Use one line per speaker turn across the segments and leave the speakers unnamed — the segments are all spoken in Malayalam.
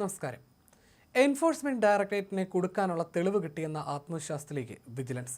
നമസ്കാരം. എൻഫോഴ്സ്മെന്റ് ഡയറക്ടറേറ്റിനെ കൊടുക്കാനുള്ള തെളിവ് കിട്ടിയെന്ന ആത്മവിശ്വാസത്തിലേക്ക് വിജിലൻസ്.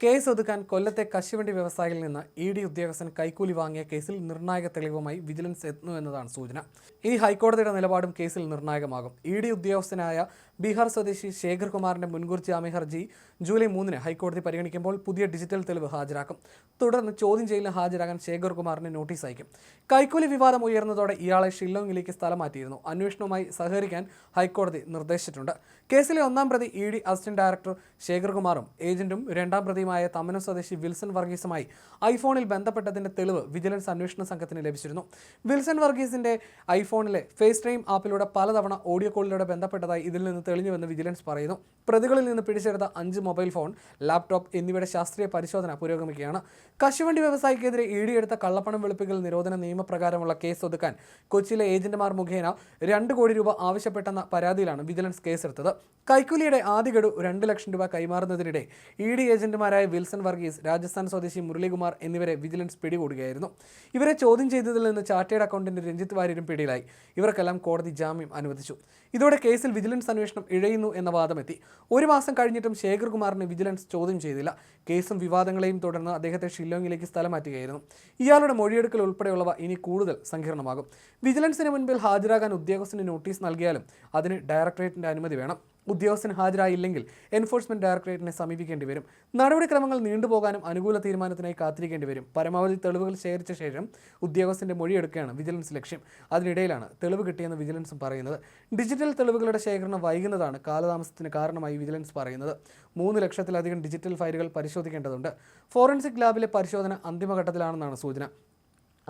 കേസ് ഒതുക്കാൻ കൊല്ലത്തെ കശുവണ്ടി വ്യവസായിയിൽ നിന്ന് ഇ ഡി ഉദ്യോഗസ്ഥൻ കൈക്കൂലി വാങ്ങിയ കേസിൽ നിർണായക തെളിവുമായി വിജിലൻസ് എത്തുന്നു എന്നതാണ് സൂചന. ഇനി ഹൈക്കോടതിയുടെ നിലപാടും കേസിൽ നിർണായകമാകും. ഇ ഡി ഉദ്യോഗസ്ഥനായ ബീഹാർ സ്വദേശി ശേഖർകുമാറിന്റെ മുൻകൂർ ജാമ്യ ഹർജി ജൂലൈ മൂന്നിന് ഹൈക്കോടതി പരിഗണിക്കുമ്പോൾ പുതിയ ഡിജിറ്റൽ തെളിവ് ഹാജരാക്കും. തുടർന്ന് ചോദ്യം ചെയ്യലിന് ഹാജരാകാൻ ശേഖർകുമാറിന് നോട്ടീസ് അയക്കും. കൈക്കൂലി വിവാദം ഉയർന്നതോടെ ഇയാളെ ഷില്ലോങ്ങിലേക്ക് സ്ഥലം മാറ്റിയിരുന്നു അന്വേഷണവുമായി സഹകരിക്കാൻ ഹൈക്കോടതി നിർദ്ദേശിച്ചിട്ടുണ്ട്. കേസിലെ ഒന്നാം പ്രതി ഇ ഡി അസിസ്റ്റന്റ് ഡയറക്ടർ ശേഖർകുമാറും ഏജന്റും രണ്ടാം പ്രതിയുമായ തമനം സ്വദേശി വിൽസൺ വർഗീസുമായി ഐഫോണിൽ ബന്ധപ്പെട്ടതിന്റെ തെളിവ് വിജിലൻസ് അന്വേഷണ സംഘത്തിന് ലഭിച്ചിരുന്നു. വിൽസൺ വർഗീസിന്റെ ഐഫോണിലെ ഫേസ് ടൈം ആപ്പിലൂടെ പലതവണ ഓഡിയോ കോളിലൂടെ ബന്ധപ്പെട്ടതായി ഇതിൽ നിന്ന് തെളിഞ്ഞുവെന്ന് വിജിലൻസ് പറയുന്നു. പ്രതികളിൽ നിന്ന് പിടിച്ചെടുത്ത അഞ്ച് മൊബൈൽ ഫോൺ ലാപ്ടോപ്പ് എന്നിവയുടെ ശാസ്ത്രീയ പരിശോധന പുരോഗമിക്കുകയാണ്. കശുവണ്ടി വ്യവസായിക്കെതിരെ ഈടിയെടുത്ത കള്ളപ്പണം വെളുപ്പിക്കൽ നിരോധന നിയമപ്രകാരമുള്ള കേസ് ഒതുക്കാൻ കൊച്ചിയിലെ ഏജന്റുമാർ മുഖേന രണ്ട് കോടി രൂപ ആവശ്യപ്പെട്ടെന്ന പരാതിയിലാണ് വിജിലൻസ് കേസെടുത്തത്. കൈക്കൂലിയുടെ ആദ്യ ഗഡു രണ്ട് ലക്ഷം രൂപ കൈമാറുന്നതിനിടെ ഇ ഡി ഏജന്റുമാരായ വിൽസൺ വർഗീസ് രാജസ്ഥാൻ സ്വദേശി മുരളികുമാർ എന്നിവരെ വിജിലൻസ് പിടികൂടുകയായിരുന്നു. ഇവരെ ചോദ്യം ചെയ്തതിൽ നിന്ന് ചാർട്ടേഡ് അക്കൗണ്ടന്റ് രഞ്ജിത്ത് വാര്യരും പിടിയിലായി. ഇവർക്കെല്ലാം കോടതി ജാമ്യം അനുവദിച്ചു. ഇതോടെ കേസിൽ വിജിലൻസ് അന്വേഷണം ഇഴയുന്നു എന്ന വാദമെത്തി. ഒരു മാസം കഴിഞ്ഞിട്ടും ശേഖർ കുമാറിനെ വിജിലൻസ് ചോദ്യം ചെയ്തില്ല. കേസും വിവാദങ്ങളെയും തുടർന്ന് അദ്ദേഹത്തെ ഷില്ലോങ്ങിലേക്ക് സ്ഥലം മാറ്റുകയായിരുന്നു. ഇയാളുടെ മൊഴിയെടുക്കൽ ഉൾപ്പെടെയുള്ളവ ഇനി കൂടുതൽ സങ്കീർണമാകും. വിജിലൻസിന് മുൻപിൽ ഹാജരാകാൻ ഉദ്യോഗസ്ഥന് നോട്ടീസ് നൽകിയാലും അതിന് ഡയറക്ടറേറ്റിന്റെ അനുമതി വേണം. ഉദ്യോഗസ്ഥൻ ഹാജരായില്ലെങ്കിൽ എൻഫോഴ്സ്മെന്റ് ഡയറക്ടറേറ്റിനെ സമീപിക്കേണ്ടി വരും. നടപടിക്രമങ്ങൾ നീണ്ടുപോകാനും അനുകൂല തീരുമാനത്തിനായി കാത്തിരിക്കേണ്ടി വരും. പരമാവധി തെളിവുകൾ ശേഖരിച്ച ശേഷം ഉദ്യോഗസ്ഥന്റെ മൊഴിയെടുക്കുകയാണ് വിജിലൻസ് ലക്ഷ്യം. അതിനിടയിലാണ് തെളിവ് കിട്ടിയെന്ന് വിജിലൻസും പറയുന്നത്. ഡിജിറ്റൽ തെളിവുകളുടെ ശേഖരണം വൈകുന്നതാണ് കാലതാമസത്തിന് കാരണമായി വിജിലൻസ് പറയുന്നത്. മൂന്ന് ലക്ഷത്തിലധികം ഡിജിറ്റൽ ഫയലുകൾ പരിശോധിക്കേണ്ടതുണ്ട്. ഫോറൻസിക് ലാബിലെ പരിശോധന അന്തിമഘട്ടത്തിലാണെന്നാണ് സൂചന.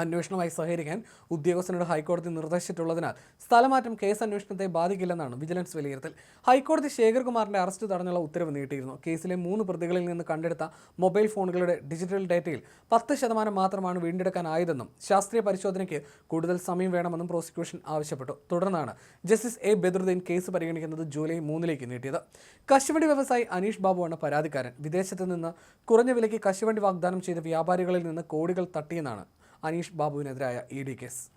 അന്വേഷണവുമായി സഹകരിക്കാൻ ഉദ്യോഗസ്ഥനോട് ഹൈക്കോടതി നിർദ്ദേശിച്ചിട്ടുള്ളതിനാൽ സ്ഥലമാറ്റം കേസ് അന്വേഷണത്തെ ബാധിക്കില്ലെന്നാണ് വിജിലൻസ് വിലയിരുത്തൽ. ഹൈക്കോടതി ശേഖർകുമാറിന്റെ അറസ്റ്റ് തടഞ്ഞുള്ള ഉത്തരവ് നീട്ടിയിരുന്നു. കേസിലെ മൂന്ന് പ്രതികളിൽ നിന്ന് കണ്ടെടുത്ത മൊബൈൽ ഫോണുകളുടെ ഡിജിറ്റൽ ഡേറ്റയിൽ പത്ത് ശതമാനം മാത്രമാണ് വീണ്ടെടുക്കാനായതെന്നും ശാസ്ത്രീയ പരിശോധനയ്ക്ക് കൂടുതൽ സമയം വേണമെന്നും പ്രോസിക്യൂഷൻ ആവശ്യപ്പെട്ടു. തുടർന്നാണ് ജസ്റ്റിസ് എ ബദറുദ്ദീൻ കേസ് പരിഗണിക്കുന്നത് ജൂലൈ മൂന്നിലേക്ക് നീട്ടിയത്. കശുവണ്ടി വ്യവസായി അനീഷ് ബാബുവാണ് പരാതിക്കാരൻ. വിദേശത്ത് നിന്ന് കുറഞ്ഞ വിലയ്ക്ക് കശുവണ്ടി വാഗ്ദാനം ചെയ്ത വ്യാപാരികളിൽ നിന്ന് കോടികൾ തട്ടിയെന്നാണ് അനീഷ് ബാബുവിനെതിരായ ഇ ഡി കേസ്.